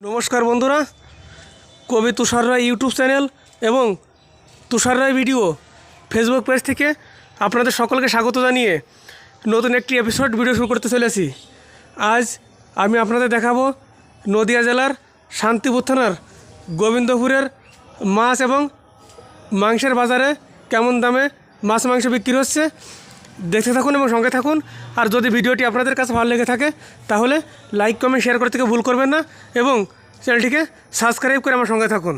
নমস্কার বন্ধুরা, কবি তুষার রায় ইউটিউব চ্যানেল এবং Tushar Roy video Facebook page থেকে আপনাদের সকলকে স্বাগত জানিয়ে নতুন একটি এপিসোড ভিডিও শুরু করতে চলেছি। আজ আমি আপনাদের দেখাবো নদিয়া জেলার শান্তিপুর থানার গোবিন্দপুরের মাছ এবং মাংসের বাজারে কেমন দামে মাছ মাংস বিক্রি হচ্ছে দেখতে থাকুন এবং সঙ্গে থাকুন। আর যদি ভিডিওটি আপনাদের কাছে ভালো লেগে থাকে তাহলে লাইক কমেন্ট শেয়ার করতে থেকে ভুল করবেন না এবং চ্যানেলটিকে সাবস্ক্রাইব করে আমার সঙ্গে থাকুন।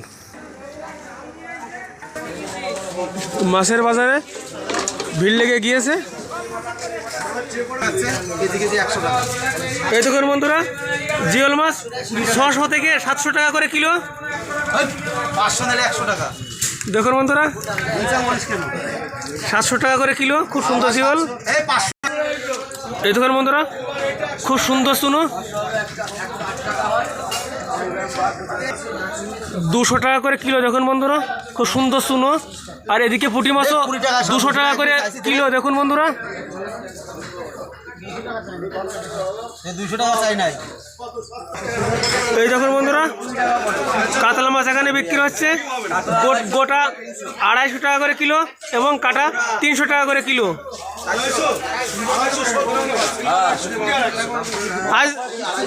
মাছের বাজারে ভিড় লেগে গিয়েছে। এই দেখুন বন্ধুরা জিওল মাছ ছশো থেকে সাতশো টাকা করে কিলো। পাঁচশো একশো টাকা। দেখুন বন্ধুরা। সাতশো টাকা করে কিলো, খুব সুন্দর শিওল। এই দোকান বন্ধুরা, খুব সুন্দর শুনো দুশো টাকা করে কিলো দেখুন বন্ধুরা, খুব সুন্দর শুনো আর এদিকে পুটি মাছও দুশো টাকা করে কিলো দেখুন বন্ধুরা। এই দেখুন বন্ধুরা কাতলা মাছ এখানে বিক্রি হচ্ছে। গোটা আড়াইশো টাকা করে কিলো এবং কাটা তিনশো টাকা করে কিলো। আজ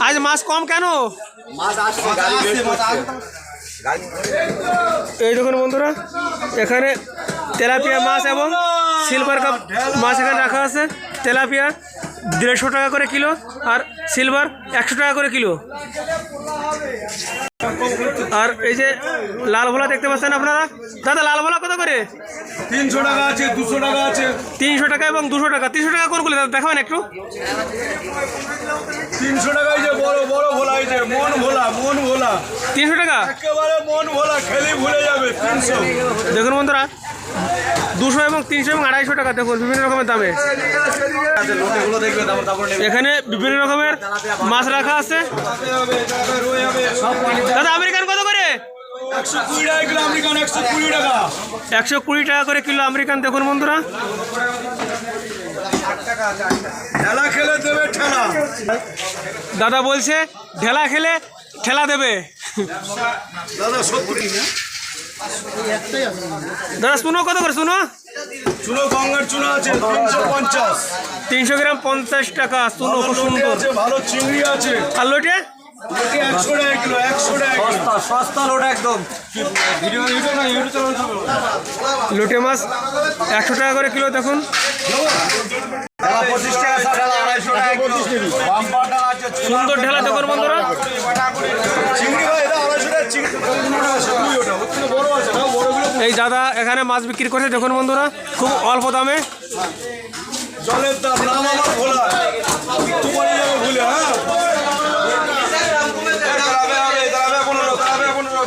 আজ মাছ কম কেন? এই দেখুন বন্ধুরা এখানে তেলাপিয়া মাছ এবং সিলভার কাপ মাছ এখানে রাখা আছে। তেলাপিয়া দেড়শো টাকা করে কিলো আর সিলভার একশো টাকা করে কিলো। আর এই যে লাল ভোলা দেখতে পাচ্ছেন আপনারা? দাদা লাল ভোলা কত করে? তিনশো টাকা আছে দুশো টাকা আছে। তিনশো টাকা এবং দুশো টাকা। তিনশো টাকা কোনগুলো দাদা দেখাবেন একটু। তিনশো টাকায় যে বড় বড় ভোলা এই যে মন ভোলা মন ভোলা। তিনশো টাকা? একেবারে মন ভোলা খেলে ভুলে যাবে তিনশো। দেখুন বন্ধুরা দুশো এবং তিনশো এবং আড়াইশো টাকা দেখুন বিভিন্ন রকমের দামে। এখানে বিভিন্ন রকমের মাছ রাখা আছে। দাদা, আমেরিকান কত করে? একশো কুড়ি টাকা করে কিলো আমেরিকান, দেখুন বন্ধুরা। দাদা বলছে, ঢেলা খেলে ঠেলা দেবে। দাদা সত্তর দাদা শুনো কত করে শুনো? চুনো গঙ্গার চুনো আছে তিনশো পঞ্চাশ। তিনশো গ্রাম পঞ্চাশ টাকা শুনো খুব সুন্দর। ভালো চিংড়ি আছে। আর লোটে? লোটে একশো টাকা কিলো একশো টাকা সস্তা লোড একদম। ভিডিও ইউটিউব না ইউটিউব লোটে। মাছ একশো টাকা করে কিলো দেখুন। সুন্দর ঢেলা দেখুন বন্ধুরা চিংড়ি ভাই এটা আড়াইশো টাকা চিংড়ি চিংড়ি ওটা ওর থেকে বড় আছে না বড়গুলো এই দাদা এখানে মাছ বিক্রি করছে দেখুন বন্ধুরা খুব অল্প দামে। জলের দাম নাম আমার ভোলা। হ্যাঁ?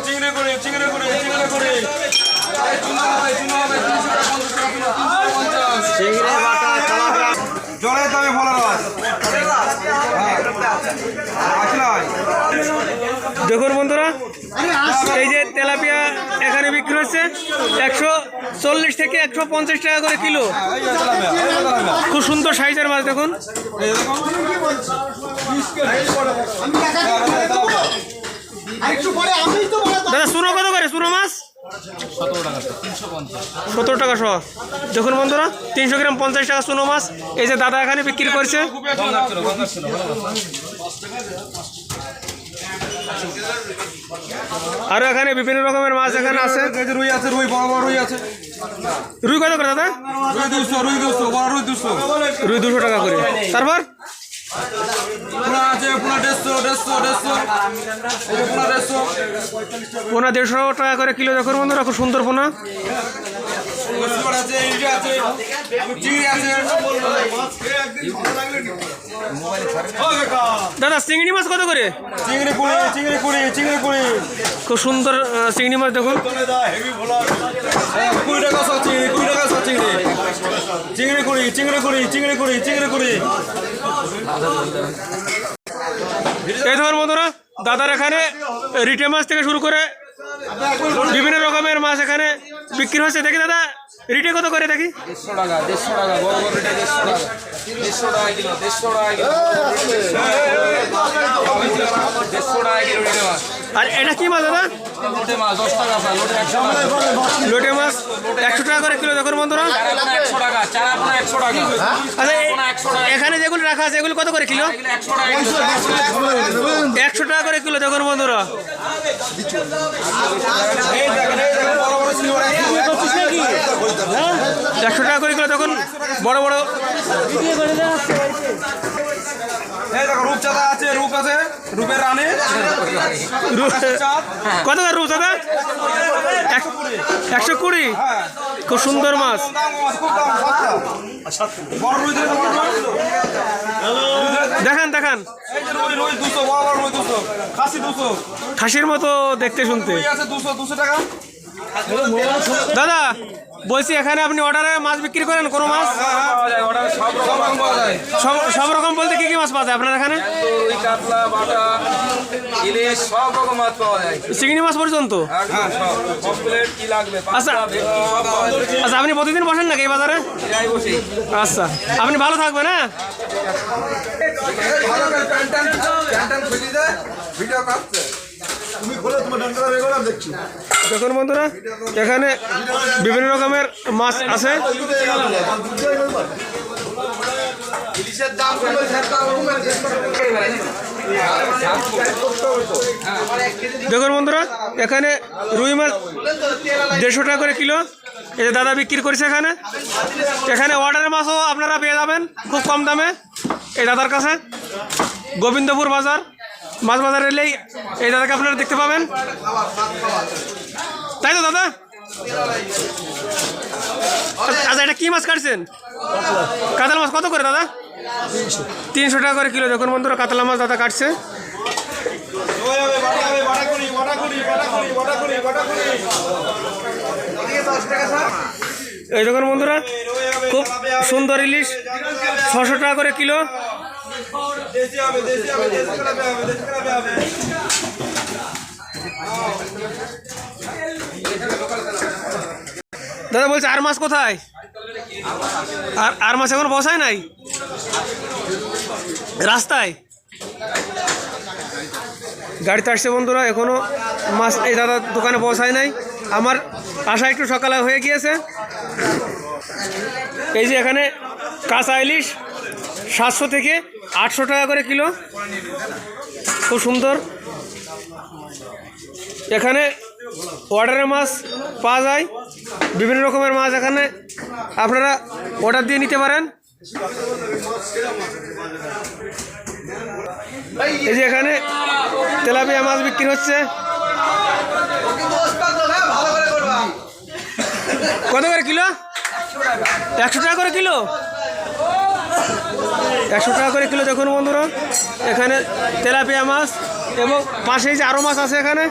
চিংড়ি করে চিংড়ি করে চিংড়ি করে জলের দামে ভোলা রস দেখুন বন্ধুরা এই যে তেলাপিয়া হচ্ছে একশো চল্লিশ থেকে একশো পঞ্চাশ টাকা করে কিলো। খুব সুন্দর সাইজের মাছ দেখুন। দাদা শুনো কত করে? শুনো মাছ? সতেরো টাকা শো দেখুন বন্ধুরা, তিনশো গ্রাম পঞ্চাশ টাকা শুনো মাছ। এই যে দাদা এখানে বিক্রি করছে। আরও এখানে বিভিন্ন রকমের মাছ এখানে আছে। রুই আছে রুই বড় বড় রুই আছে। রুই কত করে দাদা? রুই দুশো রুই দুশো বড় রুই দুশো রুই দুশো টাকা করে। তারপর? পোনা দেড়শো টাকা করে কিলো। দেখুন বন্ধুরা খুব সুন্দর পোনা। দাদা, চিংড়ি মাছ কত করে? চিংড়ি কুড়ি চিংড়ি কুড়ি চিংড়ি কুড়ি খুব সুন্দর চিংড়ি মাছ দেখুন। কুড়ি টাকা কুড়ি টাকা চিংড়ি চিংড়ি কুড়ি চিংড়ি কুড়ি চিংড়ি চিংড়ি কুড়ি এই ধর বন্ধুরা, দাদার এখানে রিটে মাছ থেকে শুরু করে বিভিন্ন রকমের মাছ এখানে বিক্রি হচ্ছে। দেখি দাদা রিটে কত করে দেখি? দেড়শো টাকা দেড়শো টাকা বড় বড় এটা দেড়শো টাকা। দেড়শো টাকা কিলো দেড়শো টাকা কিলো। দেড়শো টাকা কিলো রেটে মাছ। আর এটা কি মাছ দাদা? লোটে মাছ একশো টাকা করে। কিলো দেখুন বন্ধুরা। আচ্ছা এখানে যেগুলো রাখা আছে এগুলো কত করে কিলো? এগুলো একশো টাকা করে কিলো দেখুন বন্ধুরা। এই দেখেন এই দেখেন বড় বড় সিলভার একশো টাকা করে কিলো দেখুন বড় বড়। রূপচাঁদা আছে রূপ আছে রূপের রানে। কত করে রূপ দাদা একশো কুড়ি? খুব সুন্দর মাছ। দেখান দেখান। খাসির মতো দেখতে শুনতে। দুশো টাকা। দাদা, বলছি এখানে আপনি অর্ডারে মাছ বিক্রি করেন কোনো মাছ? সব রকম বলতে কি কি মাছ পাওয়া যায় আপনার এখানে? চিংড়ি মাছ পর্যন্ত? আচ্ছা। আচ্ছা আপনি প্রতিদিন বসেন নাকি এই বাজারে? আচ্ছা আপনি ভালো থাকবেন হ্যাঁ? দেখুন বন্ধুরা? এখানে বিভিন্ন রকমের মাছ আছে। দেখুন বন্ধুরা এখানে রুই মাছ দেড়শো টাকা করে কিলো। এই যে দাদা বিক্রি করেছে এখানে। এখানে অর্ডারের মাছও আপনারা পেয়ে যাবেন খুব কম দামে। এই দাদার কাছে। গোবিন্দপুর বাজার। মাছ বাজার এলেই এই দাদাকে আপনারা দেখতে পাবেন। তাই তো দাদা? আচ্ছা এটা কি মাছ কাটছেন? কাতলা মাছ কত করে দাদা? তিনশো টাকা করে কিলো। দেখুন বন্ধুরা, কাতলা মাছ দাদা কাটছে। এই দেখুন বন্ধুরা, খুব সুন্দর ইলিশ, ছশো টাকা করে কিলো। দেশি হবে দেশি হবে দেশি হবে দেশি হবে। দাদা, বলছে, আর মাছ কোথায়? আর আর মাছ এখন বসায় নাই? রাস্তায়? গাড়িতে আসছে বন্ধুরা, এখনও মাছ এই দাদা দোকানে বসায় নাই। আমার আশা একটু সকালে হয়ে গিয়েছে। এই যে এখানে কাঁচা ইলিশ সাতশো থেকে আটশো টাকা করে কিলো। খুব সুন্দর। এখানে অর্ডারের মাছ পাওয়া যায়। বিভিন্ন রকমের মাছ এখানে আপনারা অর্ডার দিয়ে নিতে পারেন। এই যে এখানে তেলাপিয়া মাছ বিক্রি হচ্ছে। কত করে কিলো? একশো টাকা করে কিলো? একশো টাকা করে কিলো দেখুন বন্ধুরা। এখানে তেলাপিয়া মাছ এবং পাশেই যে আরও মাছ আছে এখানে।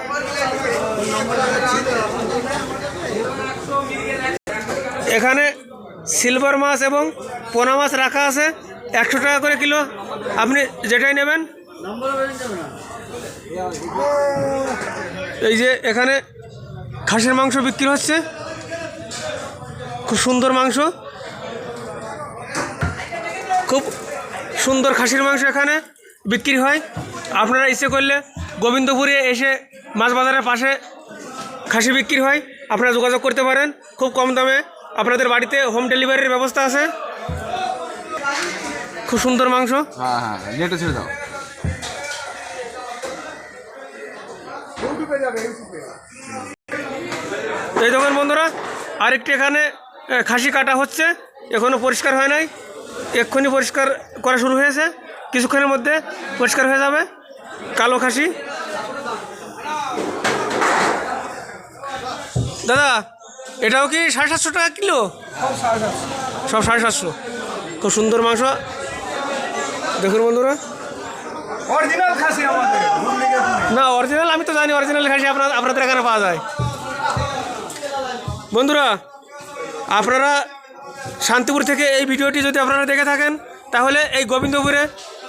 এখানে সিলভার মাছ এবং পোনা মাছ রাখা আছে। একশো টাকা করে কিলো। আপনি যেটাই নেবেন। এই যে এখানে খাসির মাংস বিক্রি হচ্ছে। খুব সুন্দর মাংস। খুব সুন্দর খাসির মাংস এখানে বিক্রি হয়। আপনারা ইচ্ছে করলে গোবিন্দপুরে এসে মাছ বাজারের পাশে খাসি বিক্রি হয়। আপনারা যোগাযোগ করতে পারেন। খুব কম দামে আপনাদের বাড়িতে হোম ডেলিভারির ব্যবস্থা আছে। খুব সুন্দর মাংস। হ্যাঁ হ্যাঁ নেটে ছেড়ে দাও। এই দেখুন বন্ধুরা আরেকটি এখানে খাসি কাটা হচ্ছে। এখনও পরিষ্কার হয় নাই। এক্ষুনি পরিষ্কার করা শুরু হয়েছে। কিছুক্ষণের মধ্যে পরিষ্কার হয়ে যাবে। কালো খাসি। দাদা এটাও কি সাড়ে সাতশো টাকা কিলো? সব সাড়ে সাতশো। খুব সুন্দর মাংস। দেখুন বন্ধুরা। অরিজিনাল খাসি না অরিজিনাল আমি তো জানি অরিজিনাল খাসি আপনার আপনাদের এখানে পাওয়া যায়। বন্ধুরা আপনারা শান্তিপুর থেকে এই ভিডিওটি যদি আপনারা দেখে থাকেন, তাহলে এই গোবিন্দপুরে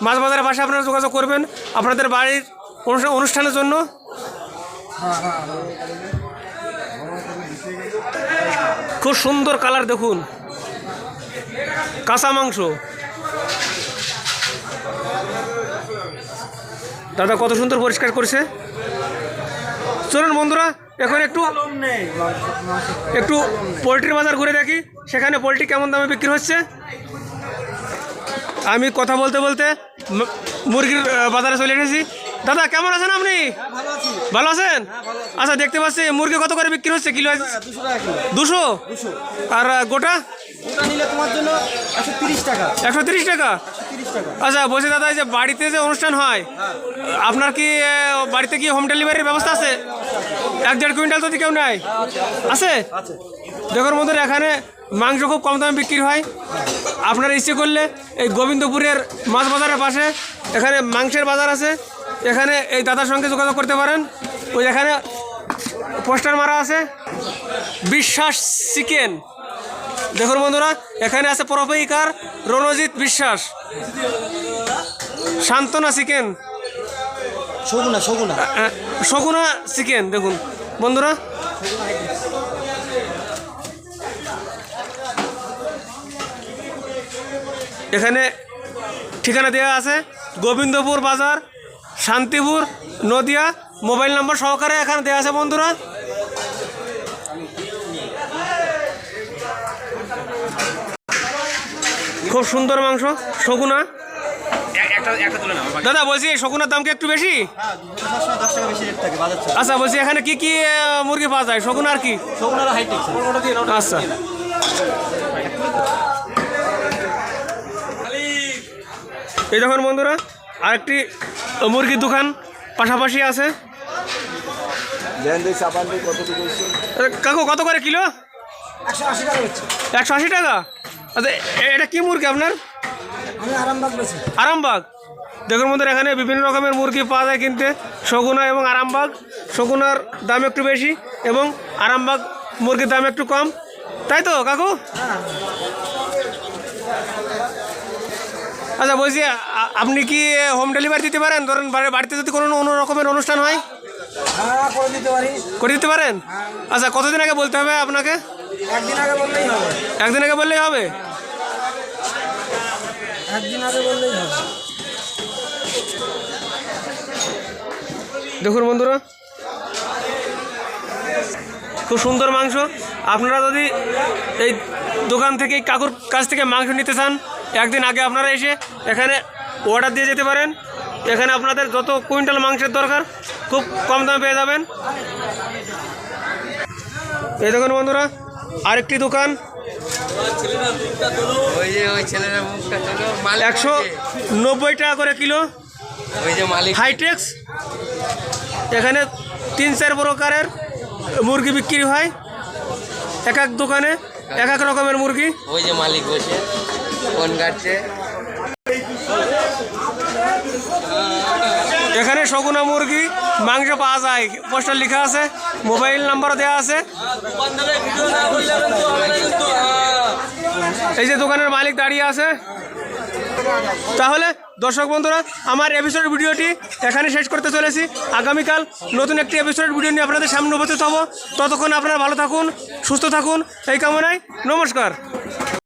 মাছ বাজারের পাশে আপনারা যোগাযোগ করবেন। আপনাদের বাড়ির অনুষ্ঠান অনুষ্ঠানের জন্য। খুব সুন্দর কালার দেখুন। কাঁচা মাংস। দাদা, কত সুন্দর পরিষ্কার করছে। চলুন বন্ধুরা এখন একটু একটু পোলট্রির বাজার ঘুরে দেখি সেখানে পোলট্রি কেমন দামে বিক্রি হচ্ছে। আমি কথা বলতে বলতে মুরগির বাজারে চলে এসেছি। দাদা কেমন আছেন আপনি? ভালো আছেন? আচ্ছা দেখতে পাচ্ছি মুরগি কত করে বিক্রি হচ্ছে কিলো দুশো দুশো? আর গোটা? একশো তিরিশ টাকা। একশো তিরিশ টাকা? আচ্ছা বলছি দাদা এই যে বাড়িতে যে অনুষ্ঠান হয় আপনার কি বাড়িতে কি হোম ডেলিভারির ব্যবস্থা আছে? এক দেড় কুইন্টাল তো কেউ নেয় আছে? দেখুন বন্ধুরা, এখানে মাংস খুব কম দামে বিক্রি হয়। আপনারা ইচ্ছে করলে এই গোবিন্দপুরের মাছ বাজারের পাশে এখানে মাংসের বাজার আছে। এখানে এই দাদার সঙ্গে যোগাযোগ করতে পারেন। ওই এখানে পোস্টার মারা আছে। বিশ্বাস চিকেন। দেখুন বন্ধুরা, এখানে আছে প্রবেহিকার রণজিৎ বিশ্বাস। শান্তনা চিকেন। সগুনা আহ, শগুনা চিকেন দেখুন। বন্ধুরা। এখানে ঠিকানা দেওয়া আছে গোবিন্দপুর বাজার শান্তিপুর নদিয়া। মোবাইল নাম্বার সহকারে এখানে দেওয়া আছে বন্ধুরা। খুব সুন্দর মাংস শগুনা। দাদা বলছি শকুনার দাম কি একটু বেশি? হ্যাঁ সবসময় দশ টাকা বেশি রেট থাকে বাজার থেকে আচ্ছা বলছি এখানে কি কি মুরগি পাওয়া যায়? শকুন আর কি? সগুনার আচ্ছা। এই দেখুন বন্ধুরা আরেকটি মুরগির দোকান পাশাপাশি আছে। কাকু কত করে কিলো? একশো আশি টাকা হচ্ছে। একশো আশি টাকা? আচ্ছা এটা কি মুরগি আপনার? আরামবাগ দেখুন বন্ধুরা এখানে বিভিন্ন রকমের মুরগি পাওয়া যায় কিনতে। শগুনা এবং আরামবাগ। শগুনার দাম একটু বেশি এবং আরামবাগ মুরগির দাম একটু কম। তাই তো কাকু? আচ্ছা বলছি আপনি কি হোম ডেলিভারি দিতে পারেন? ধরেন বাড়ি- বাড়িতে যদি কোনো অন্য রকমের অনুষ্ঠান হয়? হ্যাঁ করে দিতে পারি। করে দিতে পারেন? আচ্ছা কতদিন আগে বলতে হবে আপনাকে? একদিন আগে বললেই হবে। একদিন আগে বললেই হবে? একদিন আগে বললেই হবে। দেখুন বন্ধুরা। খুব সুন্দর মাংস। আপনারা যদি এই দোকান থেকে কাকুর কাছ থেকে মাংস নিতে চান, একদিন আগে আপনারা এসে এখানে অর্ডার দিয়ে যেতে পারেন। এখানে আপনাদের যত কুইন্টাল মাংসের দরকার, খুব কম দামে পেয়ে যাবেন। এই দেখুন বন্ধুরা, আরেকটি দোকান। ওই যে ওই ছেলের মুখটা চলো মালিক একশো। নব্বই টাকা করে কিলো। ওই যে মালিক। হাইটেক্স এখানে তিন চার প্রকারের মুরগি বিক্রি হয়। এক এক দোকানে এক এক রকমের মুরগি। ওই যে মালিক বসে ফোন কাটছে এখানে শগুনা মুরগি মাংস পাওয়া যায়। পোস্টার লেখা আছে মোবাইল নাম্বারও দেওয়া আছে। এই যে দোকানের মালিক দাঁড়িয়ে আছে। তাহলে, দর্শক বন্ধুরা, আমার এপিসোড ভিডিওটি এখানে শেষ করতে চলেছি। আগামীকাল নতুন একটি এপিসোড ভিডিও নিয়ে আপনাদের সামনে উপস্থিত হব। ততক্ষণ আপনারা ভালো থাকুন, সুস্থ থাকুন। এই কামনায় নমস্কার।